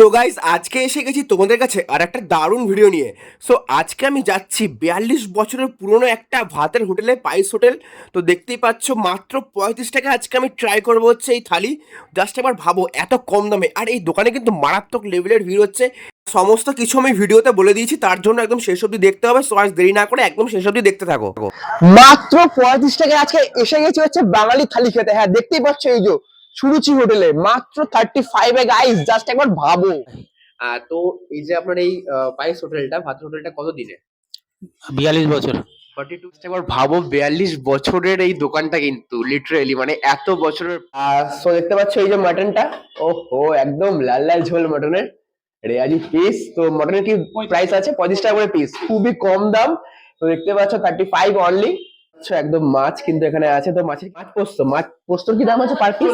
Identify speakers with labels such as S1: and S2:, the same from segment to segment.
S1: So guys আজকে এসে গেছি তোমাদের কাছে আর একটা দারুণ ভিডিও নিয়ে। সো আজকে আমি যাচ্ছি বিয়াল্লিশ বছরের পুরনো একটা ভাতের হোটেলে পাইস হোটেল। তো দেখতেই পাচ্ছ, মাত্র পঁয়ত্রিশ টাকা আজকে আমি ট্রাই করব হচ্ছে এই থালি। জাস্ট এবার ভাবো, এত কম দামে। আর এই দোকানে কিন্তু মারাত্মক লেভেলের ভিড় হচ্ছে। সমস্ত কিছু আমি ভিডিওতে বলে দিয়েছি, তার জন্য একদম শেষ অবধি দেখতে হবে। সো আজ দেরি না করে একদম শেষ অবধি দেখতে থাকো।
S2: মাত্র পঁয়ত্রিশ টাকায় আজকে এসে গেছি হচ্ছে বাঙালি থালি খেতে। হ্যাঁ দেখতেই পাচ্ছ এই যে সুরুচি হোটেলে মাত্র থার্টি ফাইভ এ গাইস জাস্ট একবার ভাবো।
S3: আহ, তো এই যে আপনার এই পাইস হোটেলটা ভাত হোটেলটা কত দিনে?
S4: বিয়াল্লিশ বছর।
S3: ফর্টি টু একবার ভাবো বিয়াল্লিশ বছরের এই দোকানটা কিন্তু লিটারেলি মানে এত বছরের
S2: সো দেখতে পাচ্ছ এই যে মাটনটা ওহো একদম লাল লাল ঝোল মটনের রেয়াজি পিস তো মটনের কি প্রাইস আছে? পঁয়ত্রিশ টাকা করে পিস খুবই কম দাম। তো দেখতে পাচ্ছ থার্টি ফাইভ অনলি একদম মাছ কিন্তু এখানে আছে। তো মাছের মাছ পোস্ত? মাছ পোস্তর কি দাম আছে পার পিস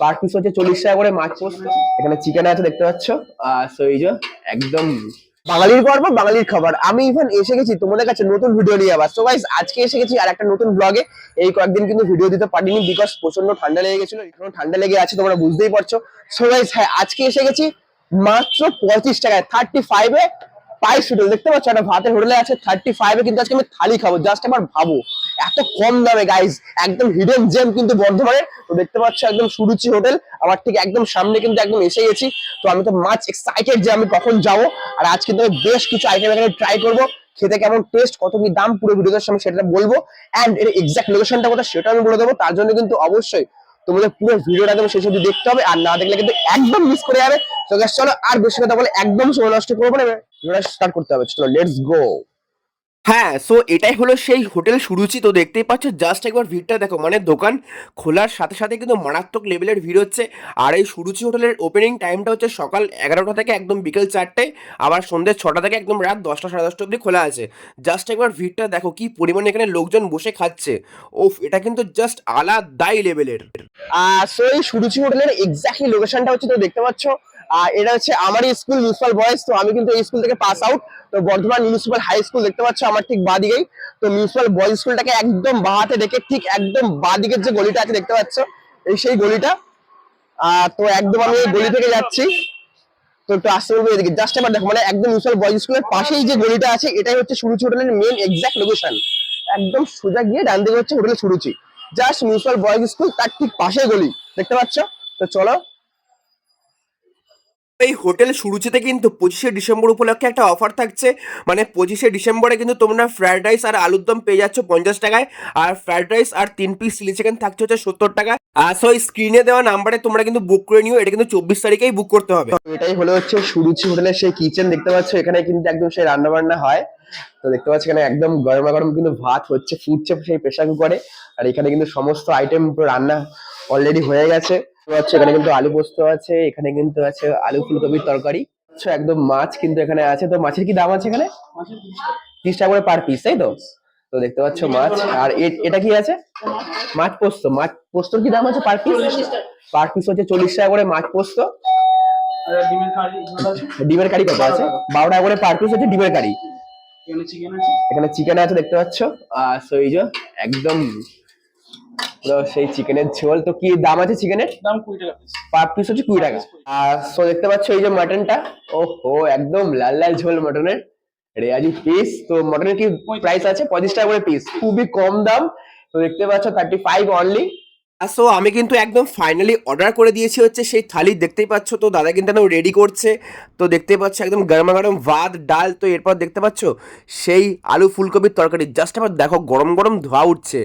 S2: পার পিস হচ্ছে চল্লিশ টাকা করে মাছ পোস্ত। এখানে চিকেন আছে দেখতে পাচ্ছ। আর সো এই যে একদম বাঙালির গর্ব বাঙালির খাবার। আমি ইভেন এসে গেছি তোমাদের কাছে নতুন ভিডিও নিয়ে আবার। সো গাইস আজকে এসে গেছি আর একটা নতুন ব্লগে এই কয়েকদিন কিন্তু ভিডিও দিতে পারিনি বিকজ প্রচণ্ড ঠান্ডা লেগে গেছিল। এখনও ঠান্ডা লেগে আছে তোমরা বুঝতেই পারছ। সো গাইস হ্যাঁ আজকে এসে গেছি মাত্র পঁয়ত্রিশ টাকায়। থার্টি ফাইভে পাইস হোটেল দেখতে পাচ্ছ? একটা ভাতের হোটেলে আছে থার্টি ফাইভে কিন্তু আজকে আমি থালি খাব জাস্ট একবার ভাবো। এত কম দামে গাইস একদম হিডেন জেম কিন্তু বর্ধমানের। তো দেখতে পাচ্ছ, একদম সুরুচি হোটেল, আমার ঠিক একদম সামনে কিন্তু একদম এসে গেছি। তো আমি তো মাছ এক্সাইটেড যে আমি কখন যাব, আর আজ কিন্তু আমি বেশ কিছু আইটেম এখানে ট্রাই করব। খেতে কেমন টেস্ট কত কি দাম, পুরো ভিডিওতে আমি সেটা বলব। এন্ড এর এক্সাক্ট লোকেশনটা কোথায়, সেটা আমি বলে দেবো। তার জন্য কিন্তু অবশ্যই তোমাদের পুরো ভিডিওটা তুমি শেষ অব্দি দেখতে হবে, আর না দেখলে কিন্তু একদম মিস করে যাবে। তো চলো আর বেশি কথা বলে একদম সময় নষ্ট করব না ভিডিওটা স্টার্ট করতে হবে। চলো লেটস গো
S1: হ্যাঁ সো এটাই হলো সেই হোটেল সুরুচি। তো দেখতেই পাচ্ছ জাস্ট একবার ভিড়টা দেখো। মানে দোকান খোলার সাথে সাথে কিন্তু মারাত্মক লেভেলের ভিড় হচ্ছে। আর এই সুরুচি হোটেলের ওপেনিং টাইমটা হচ্ছে সকাল এগারোটা থেকে একদম বিকেল চারটে। আবার সন্ধ্যে ছটা থেকে একদম রাত দশটা, সাড়ে দশটা অবধি খোলা আছে। জাস্ট একবার ভিড়টা দেখো, কি পরিমাণে এখানে লোকজন বসে খাচ্ছে। ওফ, এটা কিন্তু জাস্ট আলাদাই লেভেলের
S2: সো এই সুরুচি হোটেলের এক্স্যাক্টলি লোকেশনটা হচ্ছে, তো দেখতে পাচ্ছ আর এটা হচ্ছে আমারই স্কুল মিউনিসিপাল বয়েজ তো আমি কিন্তু এই স্কুল থেকে পাস আউট তো বর্ধমান মিউনিসিপাল হাই স্কুল দেখতে পাচ্ছ, আমার ঠিক বাঁ দিকেই তো মিউনিসিপাল বয়েজ স্কুলটাকে একদম বাহাতে রেখে ঠিক একদম বাঁ দিকের যে গলিটা আছে, দেখতে পাচ্ছ? এই সেই গলিটা। তো একদম আমি এই গলি থেকে যাচ্ছি। তো একটু আসতে বলব এদিকে। জাস্ট এবার দেখো মানে একদম মিউনিসিপাল বয়েজ স্কুলের পাশেই যে গলিটা আছে, এটাই হচ্ছে সুরুচি হোটেলের মেন এক্সাক্ট লোকেশন একদম সোজা গিয়ে ডান দিকে হচ্ছে hotel Suruchi. Just municipal boys school তার ঠিক পাশে গলি। দেখতে পাচ্ছ? তো চলো
S1: এই হোটেল সুরুচিতে কিন্তু পঁচিশে ডিসেম্বর উপলক্ষে একটা অফার থাকছে। মানে পঁচিশে ডিসেম্বরে কিন্তু তোমরা ফ্রায়েড রাইস আর আলুর দম পেয়ে যাচ্ছ পঞ্চাশ টাকায়। আর ফ্রায়েড রাইস আর তিন পিস চিলি চিকেন থাকছে হচ্ছে সত্তর টাকা আর সো স্ক্রিনে দেওয়া নাম্বারে তোমরা কিন্তু বুক করে নিও, এটা কিন্তু চব্বিশ তারিখেই বুক করতে হবে।
S2: এটাই হলো হচ্ছে সুরুচি হোটেলের সেই কিচেন দেখতে পাচ্ছ এখানে কিন্তু একদম সেই রান্না বান্না হয়। তো দেখতে পাচ্ছ এখানে একদম গরমা গরম কিন্তু ভাত হচ্ছে, ফুটছে সেই প্রেসার কুকারে আর এখানে কিন্তু সমস্ত আইটেম রান্না অলরেডি হয়ে গেছে। হচ্ছে এখানে কিন্তু আলু পোস্ত আছে এখানে কিন্তু আছে আলু ফুলকপির তরকারি। আচ্ছা একদম মাছ কিন্তু এখানে আছে। তো মাছের কি দাম আছে এখানে? তিরিশ টাকা করে পার পিস তাই তো? তো দেখতে পাচ্ছ মাছ। আর এটা কি আছে? মাছ পোস্ত। মাছ পোস্তর কি দাম আছে পার পিস পার পিস হচ্ছে চল্লিশ টাকা করে মাছ পোস্ত। ডিমের কারি কত আছে? বারো টাকা করে পার পিস হচ্ছে ডিমের কারি। এখানে চিকেন আছে। দেখতে পাচ্ছ। আর যে একদম পুরো সেই চিকেনের ঝোল। তো কি দাম আছে চিকেনের?
S4: দাম কুড়ি টাকা
S2: পার পিস হচ্ছে কুড়ি টাকা। আর সো দেখতে পাচ্ছ এই যে মাটনটা ওহো একদম লাল লাল ঝোল মাটনের রেয়াজি পিস তো মটনের কি প্রাইস আছে? পঁয়ত্রিশ টাকা করে পিস খুবই কম দাম। তো দেখতে পাচ্ছ থার্টি ফাইভ অনলি
S1: সো আমি কিন্তু একদম ফাইনালি অর্ডার করে দিয়েছি হচ্ছে সেই থালি। দেখতেই পাচ্ছ তো, দাদা কিন্তু একদম রেডি করছে। তো দেখতেই পাচ্ছ একদম গরমা গরম ভাত, ডাল, তো এরপর দেখতে পাচ্ছ সেই আলু ফুলকপির তরকারি। জাস্ট আবার দেখো, গরম গরম ধোয়া উঠছে।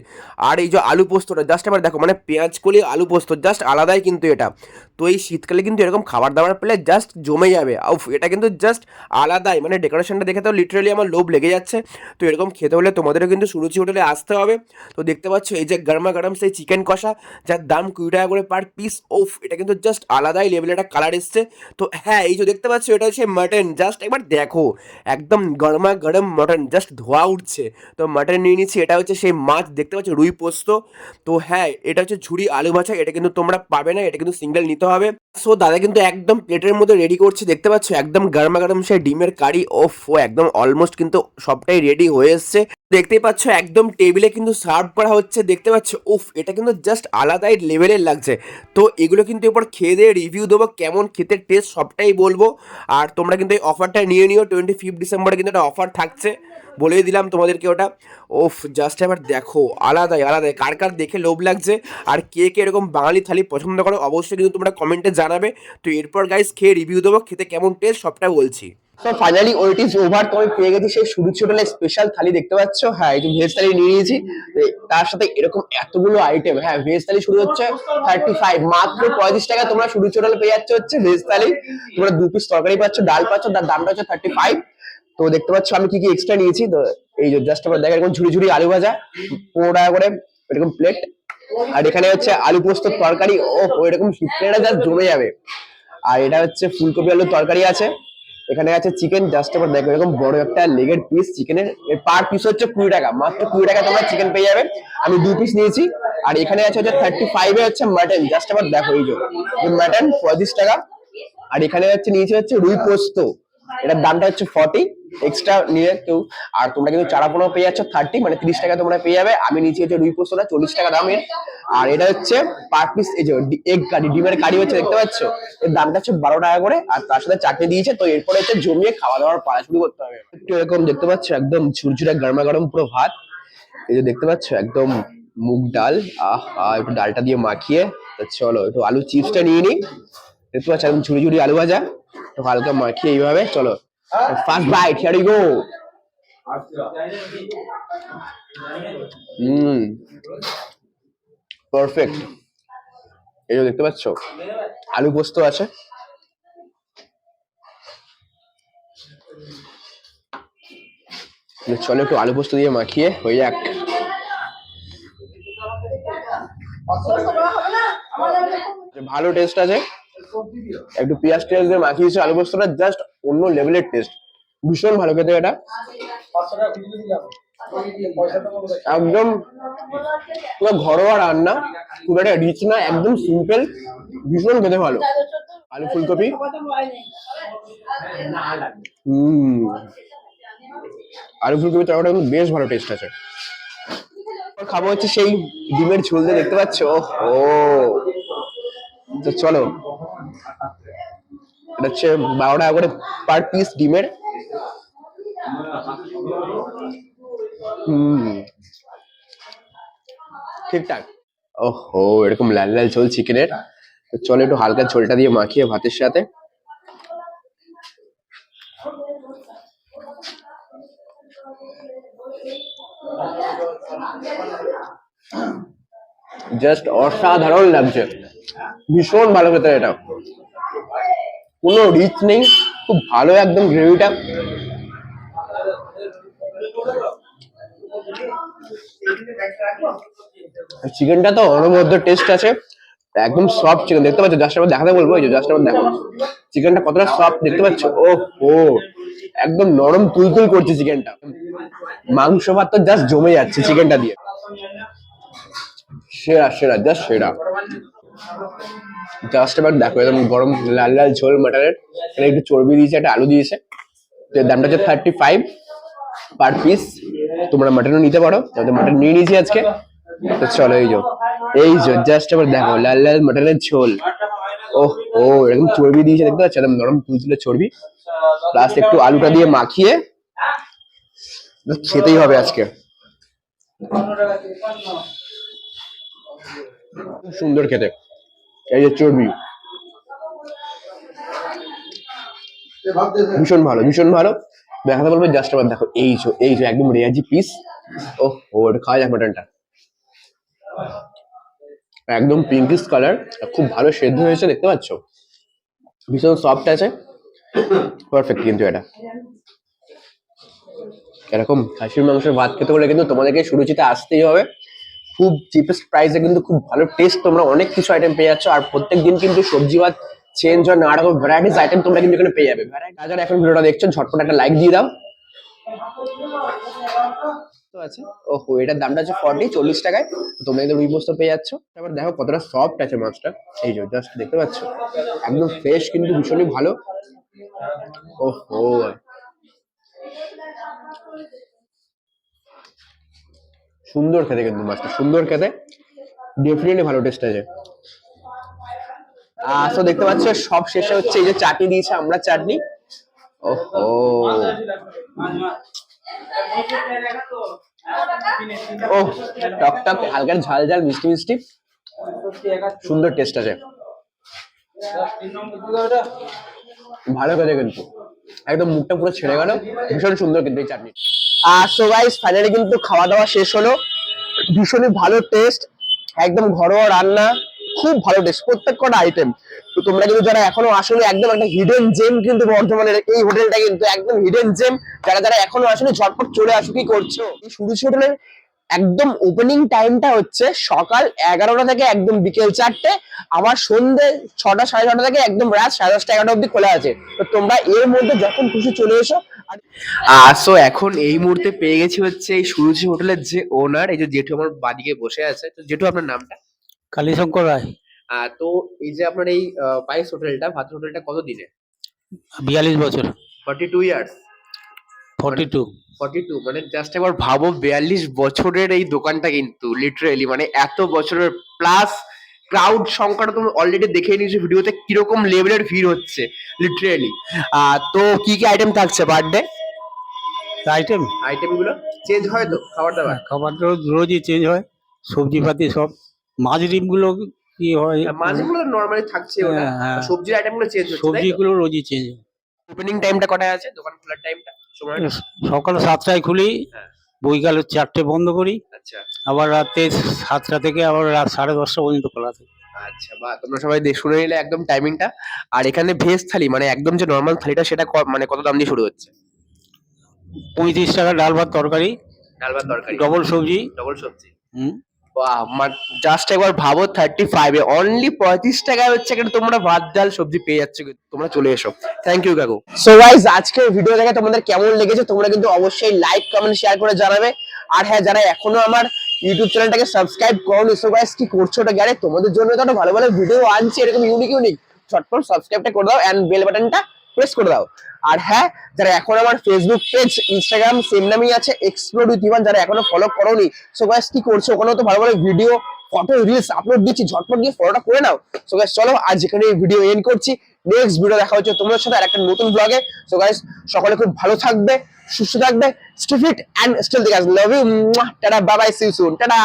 S1: আর এই যে আলু পোস্তটা জাস্ট আবার দেখো মানে পেঁয়াজ কলি, আলু পোস্ত জাস্ট আলাদাই কিন্তু এটা। তো এই শীতকালে কিন্তু এরকম খাবার দাবার পেলে জাস্ট জমে যাবে। উফ, এটা কিন্তু জাস্ট আলাদাই মানে ডেকোরেশনটা দেখে তো লিটারালি আমার লোভ লেগে যাচ্ছে। তো এরকম খেতে হলে তোমাদেরও কিন্তু সুরুচি হোটেলে আসতে হবে। তো দেখতে পাচ্ছ এই যে গরমা গরম সেই চিকেন কষা যার দাম কুড়ি টাকা করে পার পিস ওফ এটা কিন্তু জাস্ট আলাদাই লেভেলের একটা কালার এসছে। তো হ্যাঁ এই যে দেখতে পাচ্ছ, এটা হচ্ছে মাটন জাস্ট একবার দেখো, একদম গরমা গরম মটন জাস্ট ধোয়া উঠছে। তো মাটন নিয়ে নিচ্ছি, এটা হচ্ছে সেই মাছ, দেখতে পাচ্ছ, রুই পোস্ত। তো হ্যাঁ এটা হচ্ছে ঝুড়ি আলু ভাজা, এটা কিন্তু তোমরা পাবে না, এটা কিন্তু সিঙ্গেল নিতে হবে। সো দাদা কিন্তু একদম প্লেটের মধ্যে রেডি করছে, দেখতে পাচ্ছ, একদম গরমা গরম সেই ডিমের কারি ওফ ও একদম অলমোস্ট কিন্তু সবটাই রেডি হয়ে এসছে। দেখতেই পাচ্ছ, একদম টেবিলে কিন্তু সার্ভ করা হচ্ছে। দেখতে পাচ্ছ, উফ, এটা কিন্তু জাস্ট আলাদাই লেভেলের লাগছে। তো এগুলো কিন্তু এরপর খেয়ে দিয়ে রিভিউ দেবো, কেমন খেতে টেস্ট সবটাই বলব। আর তোমরা কিন্তু এই অফারটা নিয়ে নিও টোয়েন্টি ফিফথ ডিসেম্বরে কিন্তু একটা অফার থাকছে। বলেই দিলাম তোমাদেরকে ওটা। ওফ জাস্ট এবার দেখো, আলাদাই আলাদাই, কার কার দেখে লোভ লাগছে, আর কে কে এরকম বাঙালি থালি পছন্দ করো অবশ্যই কিন্তু তোমরা কমেন্টে জানাবে। তো এরপর গাইস খেয়ে রিভিউ দেবো, খেতে কেমন টেস্ট সবটা বলছি।
S2: তো ফাইনালি ওইট ইজ ওভার তো আমি পেয়ে গেছি সেই সুরুচি হোটেলের স্পেশাল থালি, দেখতে পাচ্ছ? হ্যাঁ এই যে ভেজ থালি নিয়ে নিয়েছি। তার সাথে এরকম এতগুলো আইটেম হ্যাঁ ভেজ থালি শুরু হচ্ছে থার্টি ফাইভ মাত্র পঁয়ত্রিশ টাকা তোমরা সুরুচি হোটেলে পেয়ে যাচ্ছে হচ্ছে ভেজ থালি। তোমরা দু পিস তরকারি পাচ্ছ, ডাল পাচ্ছ, তার দামটা হচ্ছে থার্টি ফাইভ তো দেখতে পাচ্ছ, আমি কি কি এক্সট্রা নিয়েছি? তো এই জাস্ট আমার দেখা এরকম ঝুড়ি ঝুড়ি আলু ভাজা, পনেরো টাকা করে এরকম প্লেট আর এখানে হচ্ছে আলু পোস্তর তরকারি ও এরকম প্লেটটা জাস্ট জমে যাবে। আর এটা হচ্ছে ফুলকপি আলুর তরকারি আছে। এখানে আছে চিকেন জাস্ট আবার দেখো, এরকম বড় একটা লেগের পিস চিকেনের পার পিস হচ্ছে কুড়ি টাকা। মাত্র কুড়ি টাকা তোমরা চিকেন পেয়ে যাবে। আমি দু পিস নিয়েছি। আর এখানে আছে হচ্ছে থার্টি ফাইভে হচ্ছে মাটন জাস্ট আবার দেখো এই যে মাটন পঁয়ত্রিশ টাকা। আর এখানে হচ্ছে নিয়েছে হচ্ছে রুই পোস্ত। এটার দামটা হচ্ছে ফর্টি এক্সট্রা নিয়ে কেউ আর তোমরা কিন্তু চারা পোনাও পেয়ে যাচ্ছ থার্টি মানে তিরিশ টাকা তোমরা পেয়ে যাবে। আমি নিচে হচ্ছে রুই পোস্তটা, চল্লিশ টাকা দামের আর এটা হচ্ছে পার পিস এই যে এগ কারি, ডিমের কারি হচ্ছে, দেখতে পাচ্ছ? এর দামটা হচ্ছে বারো টাকা করে, আর তার সাথে চাটনি দিয়েছে। তো এরপরে হচ্ছে জমিয়ে খাওয়া দাওয়ার পাড়া শুরু করতে হবে। একটু এরকম দেখতে পাচ্ছ, একদম ঝুরঝুরে গরমা গরম পুরো ভাত। এই যে দেখতে পাচ্ছ, একদম মুগ ডাল। আহ, একটু ডালটা দিয়ে মাখিয়ে, তো চলো, একটু আলু চিপসটা নিয়ে নিই দেখতে পাচ্ছ, একদম ঝুড়ি ঝুড়ি আলু ভাজা। হালকা মাখিয়ে এইভাবে, চলো। Bite here you go hmm perfect এই যে দেখতে পাচ্ছ? আলু পোস্ত আছে। চলো একটু আলু পোস্ত দিয়ে মাখিয়ে হয়ে যাক। ভালো টেস্ট আছে। একটু পেঁয়াজ টেস্ট দিয়ে মাখিয়েছে আলু পোস্তটা জাস্ট অন্য লেভেলের টেস্ট ভীষণ ভালো খেতে এটা। একদম ঘরোয়া রান্না, খুব একটা রিচ না, একদম সিম্পল ভীষণ খেতে ভালো। আলু ফুলকপি। আলু ফুলকপি তরকারিটা কিন্তু বেশ ভালো টেস্ট আছে। খাব হচ্ছে সেই ডিমের ঝোল দেখতে পাচ্ছ ও তো চলো। এটা হচ্ছে বারো টাকা করে পার পিস ডিমের। হুম। ঠিকঠাক। ওহো, এরকম লাল লাল ঝোল চিকেনের চলো একটু হালকা ঝোলটা দিয়ে মাখিয়ে ভাতের সাথে। জাস্ট অসাধারণ লাগছে। ভীষণ ভালো খেতে এটা। কোনো রিচ নেই। খুব ভালো একদম গ্রেভিটা চিকেনটা তো অনবদ্য টেস্ট আছে। একদম সফট চিকেন দেখতে পাচ্ছ? জাস্ট আবার দেখাতে বলব জাস্ট আবার দেখো চিকেনটা কতটা সফট দেখতে পাচ্ছ? ও ও একদম নরম তুলতুল করছে চিকেনটা মাংস ভাত তো জাস্ট জমে যাচ্ছে চিকেনটা দিয়ে। সেরা সেরা জাস্ট সেরা। জাস্ট এবার দেখো একদম গরম লাল লাল ঝোল মাটনের এখানে একটু চর্বি দিয়েছে, একটা আলু দিয়েছে। তো দামটা হচ্ছে থার্টি ফাইভ পার পিস তোমরা মাটনও নিতে পারো তাহলে মাটন নিয়ে নিয়েছি আজকে। তো চলো এই যে এই যে জাস্ট এবার দেখো, লাল লাল মাটনের ঝোল। ও ও, এরকম চর্বি দিয়েছে, দেখতে পাচ্ছ? একদম নরম তুলতুলে চর্বি। প্লাস একটু আলুটা দিয়ে মাখিয়ে খেতেই হবে আজকে। সুন্দর খেতে। এই চর্বি। ভীষণ ভালো ভীষণ ভালো। দেখাতে বলবে জাস্ট আবার দেখো, এই যে এই যে একদম রেয়াজি পিস ও ও, এটা খাওয়া যাক মাটনটা একদম পিঙ্কিশ কালার খুব ভালো সেদ্ধ হয়েছে, দেখতে পাচ্ছ? ভীষণ সফট আছে। পারফেক্ট কিন্তু এটা। এরকম খাসির মাংসের ভাত খেতে হলে কিন্তু তোমাদেরকে সুরুচিতে আসতেই হবে। খুব চিপেস্ট প্রাইসে কিন্তু খুব ভালো টেস্ট তোমরা অনেক কিছু আইটেম পেয়ে যাচ্ছ। আর প্রত্যেক দিন কিন্তু সবজি ভাত চেঞ্জ হয় নানা রকম ভ্যারাইটিস আইটেম তোমরা কিন্তু এখানে পেয়ে যাবে। ভ্যারাইটি যারা এখন ভিডিওটা দেখছ, ঝটপট একটা লাইক দিয়ে দাও। ওহো, এটার দামটা আছে ফর্টি চল্লিশ টাকায়। তোমরা রুই পেয়ে যাচ্ছ। তারপর দেখো কতটা সফট আছে মাছটা। দেখতে একদম ফ্রেশ কিন্তু ভীষণই ভালো। ওহো। সুন্দর খেতে কিন্তু মাছটা, সুন্দর খেতে। ডেফিনেটলি ভালো টেস্ট আছে। তো দেখতে পাচ্ছ, সব শেষে হচ্ছে এই যে চাটনি দিয়েছে আমরা চাটনি। ওহো। ও টক টক, হালকা ঝাল ঝাল, মিষ্টি মিষ্টি। সুন্দর টেস্ট আছে। ভালো খেতে কিন্তু। একদম মুখটা পুরো ছেড়ে গেল। ভীষণ সুন্দর কিন্তু এই চাটনি। আর সো গাইস ফাইনালি কিন্তু খাওয়া দাওয়া শেষ হলো। ভীষণই ভালো টেস্ট একদম ঘরোয়া রান্না, খুব ভালো টেস্ট প্রত্যেক কটা আইটেম তো তোমরা কিন্তু যারা এখনও আসলে একদম একটা হিডেন জেম কিন্তু বর্ধমানের এই হোটেলটা কিন্তু একদম হিডেন জেম যারা যারা এখনও আসলে ঝটপট চলে আসো, কি করছ? এই সুরুচি হোটেলের একদম ওপেনিং টাইমটা হচ্ছে সকাল এগারোটা থেকে একদম বিকেল চারটে। আবার সন্ধে ছটা, সাড়ে ছটা থেকে একদম রাত সাড়ে দশটা এগারোটা অব্দি খোলা আছে। তো তোমরা এর মধ্যে যখন খুশি চলে এসো
S3: সো এখন এই মুহূর্তে পেয়ে গেছি হচ্ছে এই সুরুচি হোটেলের যে ওনার এই যে জেঠু আমার বাদিকে বসে আছে। তো জেঠু আপনার নামটা?
S4: কালীশঙ্কর রায়।
S3: তো এই যে আপনার এই পাইস হোটেলটা ভাত হোটেলটা কত দিনে
S4: বিয়াল্লিশ বছর।
S3: Forty two years
S4: forty two
S3: forty two মানে জাস্ট একবার ভাবো বিয়াল্লিশ বছরের এই দোকানটা কিন্তু লিটারেলি মানে এত বছরের প্লাস ক্রাউড সংখ্যাটা তুমি অলরেডি দেখে নিয়েছো ভিডিওতে কীরকম লেভেলের ভিড় হচ্ছে লিটারেলি তো কি কি আইটেম থাকছে বার্থডে
S4: আইটেম
S3: আইটেমগুলো চেঞ্জ হয় তো খাবার দাবার?
S4: খাবার তো রোজই চেঞ্জ হয় সবজি পাতি সব। মাছ ডিমগুলো কি হয়?
S3: মাছ মাছগুলো নর্মালি থাকছে ওটা।
S4: হ্যাঁ, হ্যাঁ।
S3: সবজির আইটেমগুলো চেঞ্জ হচ্ছে
S4: সবজিগুলো রোজই চেঞ্জ হয়।
S3: ওপেনিং টাইমটা কটায় আছে? দোকান খোলার টাইমটা
S4: সকাল সাতটায় খুলি
S3: হ্যাঁ।
S4: বইকাল চারটে বন্ধ করি
S3: আচ্ছা।
S4: আবার রাতে সাতটা থেকে আবার রাত সাড়ে দশটা পর্যন্ত খোলা থাকে।
S3: আচ্ছা বা তোমরা সবাই শুনে নিলে একদম টাইমিংটা আর এখানে ভেজ থালি মানে একদম যে নর্মাল থালিটা সেটা মানে কত দাম দিয়ে শুরু হচ্ছে?
S4: পঁয়ত্রিশ টাকা ডাল ভাত তরকারি
S3: ডাল ভাত তরকারি।
S4: ডবল সবজি।
S3: ডবল সবজি।
S4: হুম।
S3: বাহ জাস্ট একবার ভাবো থার্টি ফাইভে অনলি পঁয়ত্রিশ টাকায় হচ্ছে এখানে তোমরা ভাত ডাল সবজি পেয়ে যাচ্ছ তোমরা চলে এসো। থ্যাংক ইউ কাকু।
S2: সো গাইস আজকের ভিডিও দেখে তোমাদের কেমন লেগেছে তোমরা কিন্তু অবশ্যই লাইক কমেন্ট শেয়ার করে জানাবে। আর হ্যাঁ যারা এখনও আমার ইউটিউব চ্যানেলটাকে সাবস্ক্রাইব করোনি সো গাইস কি করছ ওটা গেলে তোমাদের জন্য তো ভালো ভালো ভিডিও আনছি, এরকম ইউনিক ইউনিক চটপট সাবস্ক্রাইবটা করে দাও এন্ড বেল বাটনটা প্রেস করে দাও। আর হ্যাঁ যারা এখন আমার ফেসবুক পেজ ইনস্টাগ্রাম সেম নামেই আছে এক্সপ্লোর উইথ ইভান যারা এখনও ফলো করোনি সো গাইস কি করছ? ওখানেও তো ভালো ভালো ভিডিও ফটো রিলস আপলোড দিচ্ছি, ঝটপট গিয়ে ফলোটা করে নাও। সো গাইস চলো আজ এখানে এই ভিডিও এন্ড করছি। নেক্সট ভিডিও দেখা হচ্ছে তোমাদের সাথে আর একটা নতুন ব্লগে সো গাইস সকলে খুব ভালো থাকবে, সুস্থ থাকবে stay fit and still guys love you tata bye bye see you soon tata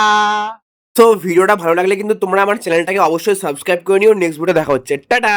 S1: তো ভিডিওটা ভালো লাগলে কিন্তু তোমরা আমার চ্যানেলটাকে অবশ্যই সাবস্ক্রাইব করে নিও। নেক্সট ভিডিও দেখা হচ্ছে, টাটা।